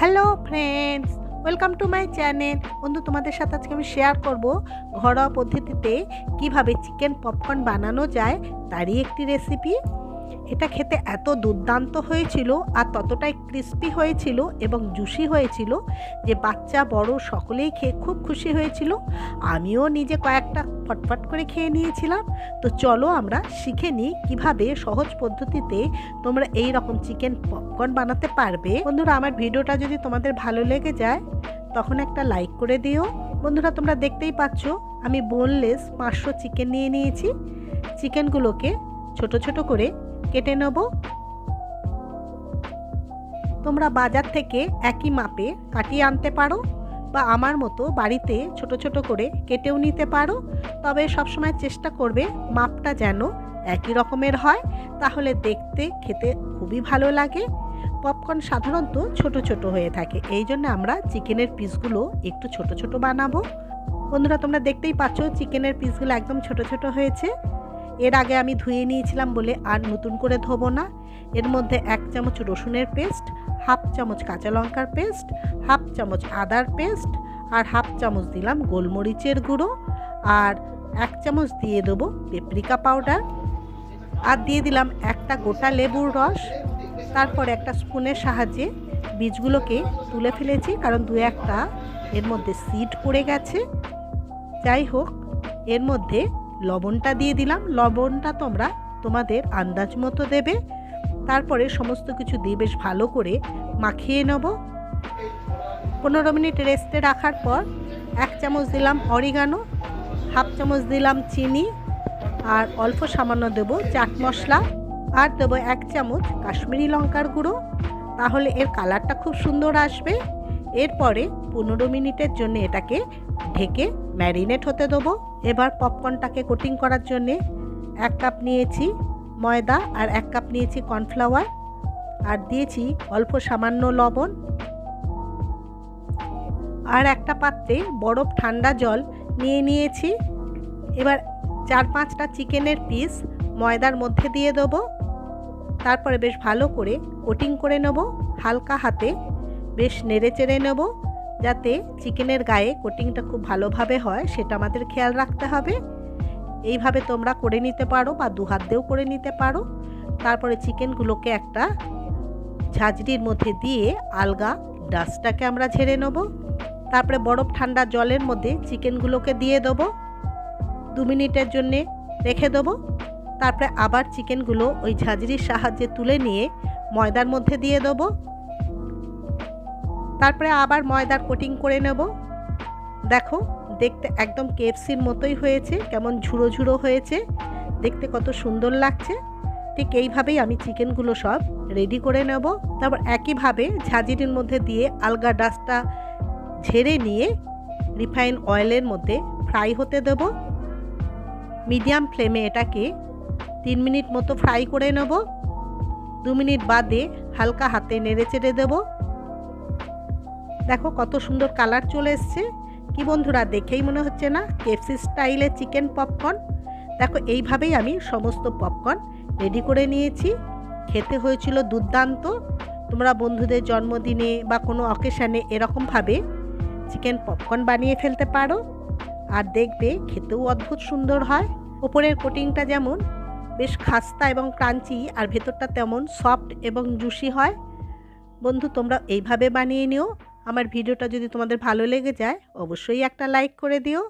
Hello friends, welcome to my channel. বন্ধু, তোমাদের সাথে আজকে আমি শেয়ার করব ঘরোয়া পদ্ধতিতে কীভাবে চিকেন পপকর্ন বানানো যায় তারই একটি রেসিপি। এটা খেতে এত দুর্দান্ত হয়েছিল আর ততটাই ক্রিস্পি হয়েছিল এবং জুসি হয়েছিল যে বাচ্চা, বড় সকলেই খেয়ে খুব খুশি হয়েছিল। আমিও নিজে কয়েকটা ফটফট করে খেয়ে নিয়েছিলাম। তো চলো আমরা শিখে নিই কীভাবে সহজ পদ্ধতিতে তোমরা এই রকম চিকেন পপকর্ন বানাতে পারবে। বন্ধুরা, আমার ভিডিওটা যদি তোমাদের ভালো লেগে যায়, তখন একটা লাইক করে দিও। বন্ধুরা, তোমরা দেখতেই পাচ্ছ, আমি বোনলেস পাঁচশো চিকেন নিয়ে নিয়েছি। চিকেনগুলোকে ছোট ছোট করে কেটে নেব। তোমরা বাজার থেকে একই মাপে কাটিয়ে আনতে পারো বা আমার মতো বাড়িতে ছোট ছোট করে কেটেও নিতে পারো। তবে সবসময় চেষ্টা করবে মাপটা যেন একই রকমের হয়। তাহলে দেখতে, খেতে খুবই ভালো লাগে। পপকর্ন সাধারণত ছোট ছোট হয়ে থাকে। এই জন্য আমরা চিকেনের পিসগুলো একটু ছোট ছোট বানাবো। বন্ধুরা, তোমরা দেখতেই পাচ্ছ, চিকেনের পিসগুলো একদম ছোট ছোট হয়েছে। এর আগে আমি ধুয়ে নিয়েছিলাম বলে আর নতুন করে ধোবো না। এর মধ্যে এক চামচ রসুনের পেস্ট, হাফ চামচ কাঁচা লঙ্কার পেস্ট, হাফ চামচ আদার পেস্ট আর হাফ চামচ দিলাম গোলমরিচের গুঁড়ো আর এক চামচ দিয়ে দেবো পেপরিকা পাউডার। আর দিয়ে দিলাম একটা গোটা লেবুর রস। তারপর একটা স্পুনের সাহায্যে বীজগুলোকে তুলে ফেলেছি কারণ দু একটা এর মধ্যে সিড পড়ে গেছে। যাই হোক, এর মধ্যে লবণটা দিয়ে দিলাম। লবণটা তোমরা তোমাদের আন্দাজ মতো দেবে। তারপরে সমস্ত কিছু দিয়ে বেশ ভালো করে মাখিয়ে নেব। পনেরো মিনিট রেস্টে রাখার পর এক চামচ দিলাম অরিগানো হাফ চামচ দিলাম চিনি, আর অল্প সামান্য দেব চাট মশলা। আর দেবো এক চামচ কাশ্মীরি লঙ্কার গুঁড়ো। তাহলে এর কালারটা খুব সুন্দর আসবে। এরপরে পনেরো মিনিটের জন্য এটাকে ঢেকে ম্যারিনেট হতে দেবো। এবার পপকর্নটাকে কোটিং করার জন্যে এক কাপ নিয়েছি ময়দা আর এক কাপ নিয়েছি কর্নফ্লাওয়ার। আর দিয়েছি অল্প সামান্য লবণ। আর একটা পাত্রে বরফ ঠান্ডা জল নিয়ে নিয়েছি। এবার চার পাঁচটা চিকেনের পিস ময়দার মধ্যে দিয়ে দেবো। তারপরে বেশ ভালো করে কোটিং করে নেব। হালকা হাতে বেশ নেড়ে চেড়ে নেব। যাতে চিকেনের গায়ে কোটিংটা খুব ভালোভাবে হয়, সেটা আমাদের খেয়াল রাখতে হবে। এইভাবে তোমরা করে নিতে পারো বা দু হাত দিয়েও করে নিতে পারো। তারপরে চিকেনগুলোকে একটা ঝাঁঝরির মধ্যে দিয়ে আলগা ডাস্টটাকে আমরা ঝেড়ে নেব। তারপরে বরফ ঠান্ডা জলের মধ্যে চিকেনগুলোকে দিয়ে দেবো। দু মিনিটের জন্যে রেখে দেবো। তারপরে আবার চিকেনগুলো ওই ঝাঁঝরির সাহায্যে তুলে নিয়ে ময়দার মধ্যে দিয়ে দেবো। তারপরে আবার ময়দার কোটিং করে নেব। দেখো, দেখতে একদম কেএফসির মতোই হয়েছে, কেমন ঝুড়ো ঝুড়ো হয়েছে। দেখতে কত সুন্দর লাগছে। ঠিক এইভাবেই আমি চিকেনগুলো সব রেডি করে নেব। তারপর একইভাবে ঝাঁঝিরির মধ্যে দিয়ে আলগা ডাস্টটা ঝেড়ে নিয়ে রিফাইন অয়েলের মধ্যে ফ্রাই হতে দেব। মিডিয়াম ফ্লেমে এটাকে তিন মিনিট মতো ফ্রাই করে নেব। দু মিনিট বাদে হালকা হাতে নেড়ে চেড়ে দেবো। দেখো কত সুন্দর কালার চলে এসছে। কি বন্ধুরা, দেখেই মনে হচ্ছে না? কেএফসি স্টাইলে চিকেন পপকর্ন। দেখো, এইভাবেই আমি সমস্ত পপকর্ন রেডি করে নিয়েছি। খেতে হয়েছিল দুর্দান্ত। তোমরা বন্ধুদের জন্মদিনে বা কোনো অকেশানে এরকমভাবে চিকেন পপকর্ন বানিয়ে ফেলতে পারো। আর দেখবে, খেতেও অদ্ভুত সুন্দর হয়। ওপরের কোটিংটা যেমন বেশ খাস্তা এবং ক্রাঞ্চি, আর ভেতরটা তেমন সফট এবং জুসি হয়। বন্ধু, তোমরা এইভাবে বানিয়ে নিও। আমার ভিডিওটা যদি তোমাদের ভালো লেগে যায় অবশ্যই একটা লাইক করে দিও।